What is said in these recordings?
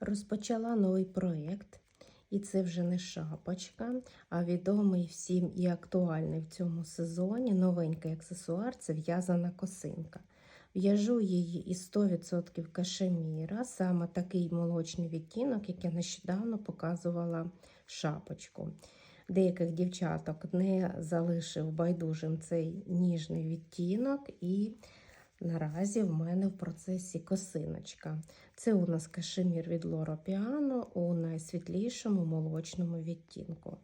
Розпочала новий проєкт, і це вже не шапочка, а відомий всім і актуальний в цьому сезоні новенький аксесуар це в'язана косинка. В'яжу її із 100% кашеміра, саме такий молочний відтінок, як я нещодавно показувала шапочку. Деяких дівчаток не залишив байдужим цей ніжний відтінок, і наразі в мене в процесі косиночка. Це у нас кашемір від Loro Piano у найсвітлішому молочному відтінку.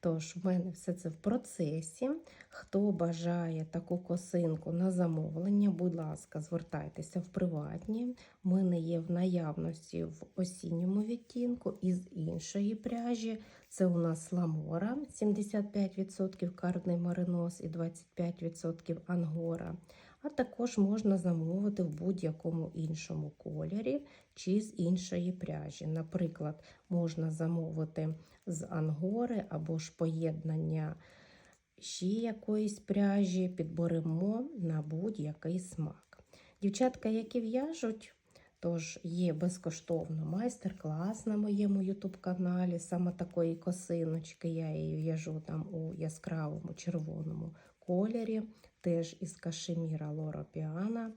Тож, в мене все це в процесі. Хто бажає таку косинку на замовлення, будь ласка, звертайтеся в приватні. У мене є в наявності в осінньому відтінку із іншої пряжі. Це у нас ламора 75% карний маринос і 25% ангора. А також можна замовити в будь-якому іншому кольорі чи з іншої пряжі. Наприклад, можна замовити з ангори або ж поєднання ще якоїсь пряжі, підберемо на будь-який смак. Дівчатка, які в'яжуть, тож є безкоштовно майстер-клас на моєму ютуб-каналі, саме такої косиночки. Я її в'яжу там у яскравому червоному кольорі, теж із кашеміра Лора Піана.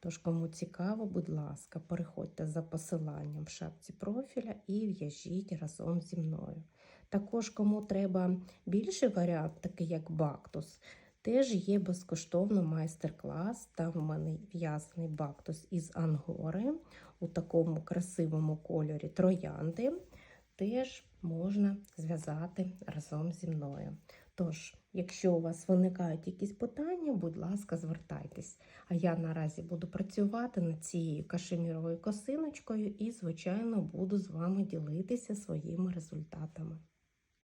Тож, кому цікаво, будь ласка, переходьте за посиланням в шапці профіля і в'яжіть разом зі мною. Також, кому треба більший варіант, такий як бактус, теж є безкоштовно майстер-клас. Там в мене в'язаний бактус із ангори у такому красивому кольорі троянди. Теж можна зв'язати разом зі мною. Тож, якщо у вас виникають якісь питання, будь ласка, звертайтесь. А я наразі буду працювати над цією кашеміровою косиночкою і, звичайно, буду з вами ділитися своїми результатами.